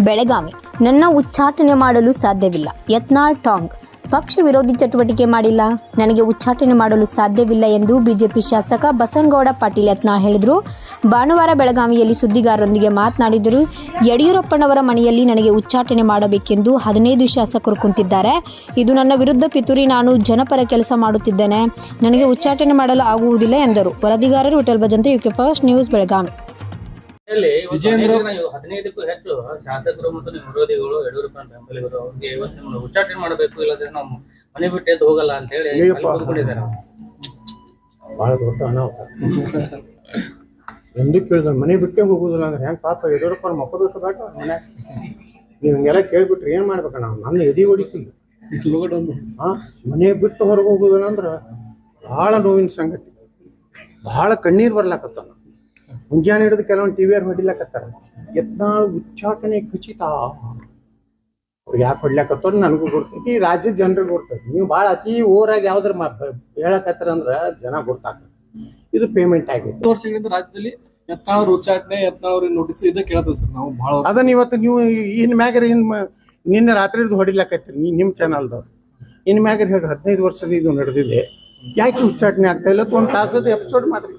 ಬೆಳಗಾವಿ. ನನ್ನ ಉಚ್ಚಾಟನೆ ಮಾಡಲು ಸಾಧ್ಯವಿಲ್ಲ. ಯತ್ನಾಳ್ ಟಾಂಗ್. ಪಕ್ಷ ವಿರೋಧಿ ಚಟುವಟಿಕೆ ಮಾಡಿಲ್ಲ. ನನಗೆ ಉಚ್ಚಾಟನೆ ಮಾಡಲು ಸಾಧ್ಯವಿಲ್ಲ ಎಂದು ಬಿಜೆಪಿ ಶಾಸಕ ಬಸನಗೌಡ ಪಾಟೀಲ್ ಯತ್ನಾಳ್ ಹೇಳಿದರು. ಭಾನುವಾರ ಬೆಳಗಾವಿಯಲ್ಲಿ ಸುದ್ದಿಗಾರರೊಂದಿಗೆ ಮಾತನಾಡಿದರು. ಯಡಿಯೂರಪ್ಪನವರ ಮನೆಯಲ್ಲಿ ನನಗೆ ಉಚ್ಚಾಟನೆ ಮಾಡಬೇಕೆಂದು ಹದಿನೈದು ಶಾಸಕರು ಕುಂತಿದ್ದಾರೆ. ಇದು ನನ್ನ ವಿರುದ್ಧ ಪಿತೂರಿ ನಾನು ಜನಪರ ಕೆಲಸ ಮಾಡುತ್ತಿದ್ದೇನೆ. ನನಗೆ ಉಚ್ಚಾಟನೆ ಮಾಡಲು ಆಗುವುದಿಲ್ಲ ಎಂದರು. ವರದಿಗಾರರು hotel Bhajantri UK first news, Belagavi. Vijendra- ಹದಿನೈದಕ್ಕೂ ಹೆಚ್ಚು ಶಾಸಕರು ಮತ್ತು ನಿಮ್ಮ ವಿರೋಧಿಗಳು ಯಡಿಯೂರಪ್ಪನ ಬೆಂಬಲಿಗರು ಅವ್ರಿಗೆ ಇವತ್ತು ನಿಮ್ಮನ್ನು ಉಚ್ಚಾಟನೆ ಮಾಡಬೇಕು ಇಲ್ಲದ್ರೆ ನಾವು ಮನೆ ಬಿಟ್ಟು ಎದ್ದು ಹೋಗಲ್ಲ ಅಂತ ಹೇಳಿ ಕೂತ್ಕೊಂಡಿದ್ದಾರೆ. ಭಾಳ ದೊಡ್ಡ ಅನಾಹುತ. ಎಂದು ಕೇಳಿದ ಮನೆ ಬಿಟ್ಟೇ ಹೋಗುದಿಲ್ಲ ಅಂದ್ರೆ ಹೆಂಗ್ ಪಾಪ ಯಡಿಯೂರಪ್ಪನ ಮಕ್ಕೋಬೇಕು ಬೇಡ ಮನೆ? ನೀವು ಹಿಂಗೆಲ್ಲ ಕೇಳ್ಬಿಟ್ರೆ ಏನ್ ಮಾಡ್ಬೇಕ ನಾವು? ನನ್ನ ಎದಿ ಹೊಡಿತೀವಿ ಹಾ ಮನೆ ಬಿಟ್ಟು ಹೊರಗೆ ಹೋಗುದಿಲ್ಲ ಅಂದ್ರ ಬಹಳ ನೋವಿನ ಸಂಗತಿ. ಬಹಳ ಕಣ್ಣೀರ್ ಬರ್ಲಾಕತ್ತ ಮುಂಜಾನೆ ಹಿಡಿದು ಕೆಲವೊಂದು ಟಿವಿಯರ್ ಹೊಡಿಲಕತ್ತಾರ. ಯತ್ನಾಳ್ ಉಚ್ಚಾಟನೆ ಖಚಿತ. ಅವ್ರು ಯಾಕೆ ಹೊಡ್ಲಾಕತ್ತಾರ ನನಗೂ ಗೊತ್ತೈತಿ ಈ ರಾಜ್ಯದ ಜನರಿಗೆ ಗುರ್ತೈತಿ ನೀವು ಭಾಳ ಅತಿ ಓರಾಗಿ ಯಾವ್ದಾರ ಹೇಳಕತ್ತಾರ ಅಂದ್ರೆ ಜನ ಗೊತ್ತಾಗ್ತದೆ ಇದು ಪೇಮೆಂಟ್ ಆಗಿ ಹತ್ತು ವರ್ಷಗಳಿಂದ ರಾಜ್ಯದಲ್ಲಿ ಯತ್ನಾಳ್ ಉಚ್ಚಾಟನೆ ಯತ್ನಾಳ್ ನೋಟಿಸ್ ಇದೇ ಕೇಳ್ತೇವೆ ಸರ್ ನಾವು ಭಾಳ. ಅದನ್ನ ಇವತ್ತು ನೀವು ಇನ್ ಮ್ಯಾಗರ ಇನ್ ನಿನ್ನೆ ರಾತ್ರಿ ಹೊಡಿಲಾಕತ್ತೀರಿ ನೀ ನಿಮ್ಮ ಚಾನಲ್ದವ್ರು ಇನ್ ಮ್ಯಾಗರ ಹೇಳಿ ಹದಿನೈದು ವರ್ಷದ ಇದು ನಡೆದಿದೆ. ಯಾಕೆ ಉಚ್ಚಾಟನೆ ಆಗ್ತಾ ಇಲ್ಲ? ಒಂದು ತಾಸದ ಎಪಿಸೋಡ್ ಮಾಡ್ರಿ.